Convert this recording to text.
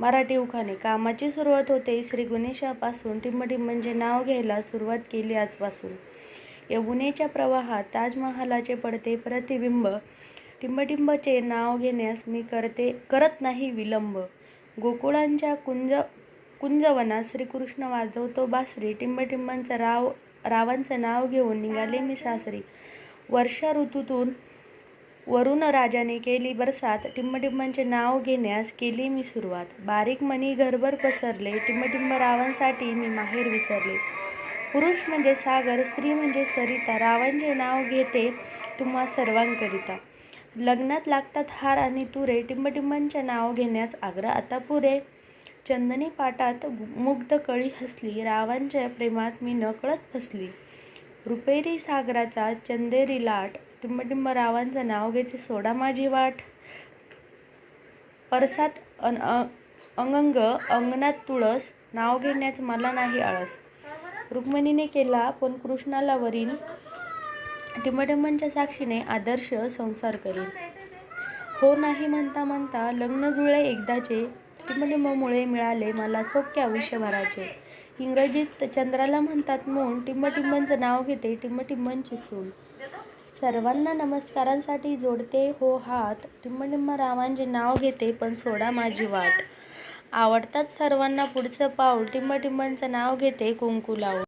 मराठी उखाणे कामाची सुरुवात होते. श्री गणेशापासून टिंबटिंबांचे नाव घ्यायला सुरुवात केली आजपासून. यमुनेच्या प्रवाहात ताजमहालाचे पडते प्रतिबिंब. टिंबटिंबचे नाव घेण्यास मी करते करत नाही विलंब. गोकुळांच्या कुंज कुंजवनात श्रीकृष्ण वाजवतो बासरी. टिंबटिंबांचं राव रावांचं नाव घेऊन निघाले मी सासरी. वर्षा ऋतूतून वरुण राजाने केली बरसात. टिंबटिंबांचे नाव घेण्यास केली मी सुरुवात. बारीक मणी घरभर पसरले. टिंबटिंब रावांसाठी मी माहेर विसरले. पुरुष म्हणजे सागर स्त्री म्हणजे सरिता. रावांचे नाव घेते तुम्हा सर्वांकरिता. लग्नात लागतात हार आणि तुरे. टिंबटिंबांचे नाव घेण्यास आग्रह. आता पुरे चंदनी पाटात मुग्ध कळी हसली. रावांच्या प्रेमात मी नकळत फसली. रुपेरी सागराचा चंदेरी लाट टिंबटिंब रावांचं नाव घेते सोडा माझी वाट. परसात अन अंगंग अंगणात तुळस नाव घेण्यास मला नाही आळस. रुक्मिणीने केला पण कृष्णाला वरील टिंबटिंबांच्या साक्षीने आदर्श संसार करीन. हो नाही म्हणता म्हणता लग्न जुळे एकदाचे टिंबटिंबामुळे मिळाले मला सौख्य आयुष्यभराचे इंग्रजीत चंद्राला म्हणतात म्हणून टिंबटिंबांचं नाव घेते टिंबटिंबांची सून. सर्वांना नमस्कारांसाठी जोडते हो हात. टिंबटिंब रामांचे नाव घेते पण सोडा माझी वाट. आवडतात सर्वांना पुढचं पाऊल. टिंबटिंबांचं नाव घेते कुंकू लावून.